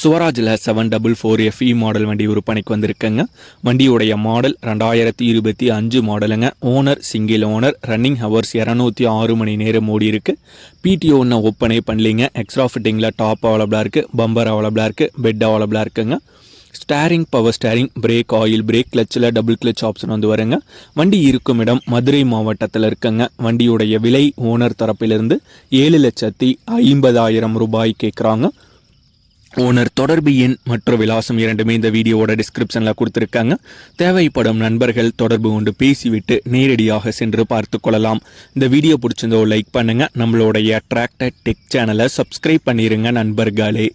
சுவராஜில் seven double four FE model வண்டி விற்பனைக்கு வந்திருக்குங்க. வண்டியுடைய மாடல் ரெண்டாயிரத்தி இருபத்தி அஞ்சு மாடலுங்க owner single owner running hours இரநூத்தி ஆறு மணி நேரம் ஓடி இருக்கு பிடிஓ ஒன்று ஒப்பனை பண்ணலிங்க. எக்ஸ்ட்ரா ஃபிட்டிங்கில் டாப் அவைலபிளாக இருக்குது பம்பர் அவைலபிளாக இருக்குது பெட் அவைலபிளாக இருக்குங்க. Steering power steering brake oil brake கிளச்சில் double clutch option வந்து வருங்க. வண்டி இருக்கும் இடம் மதுரை மாவட்டத்தில் இருக்குங்க. வண்டியுடைய விலை ஓனர் தரப்பிலிருந்து ஏழு லட்சத்தி ஐம்பதாயிரம் ரூபாய் கேட்குறாங்க ஓனர் தொடர்பு எண் மற்றும் விலாசம் இரண்டுமே இந்த வீடியோவோட டிஸ்கிரிப்ஷனில் கொடுத்துருக்காங்க. தேவைப்படும் நண்பர்கள் தொடர்பு கொண்டு பேசிவிட்டு நேரடியாக சென்று பார்த்து கொள்ளலாம். இந்த வீடியோ பிடிச்சிருந்தோ லைக் பண்ணுங்கள் நம்மளுடைய அட்ராக்டட் டெக் சேனலை சப்ஸ்கிரைப் பண்ணிடுங்க நண்பர்களே.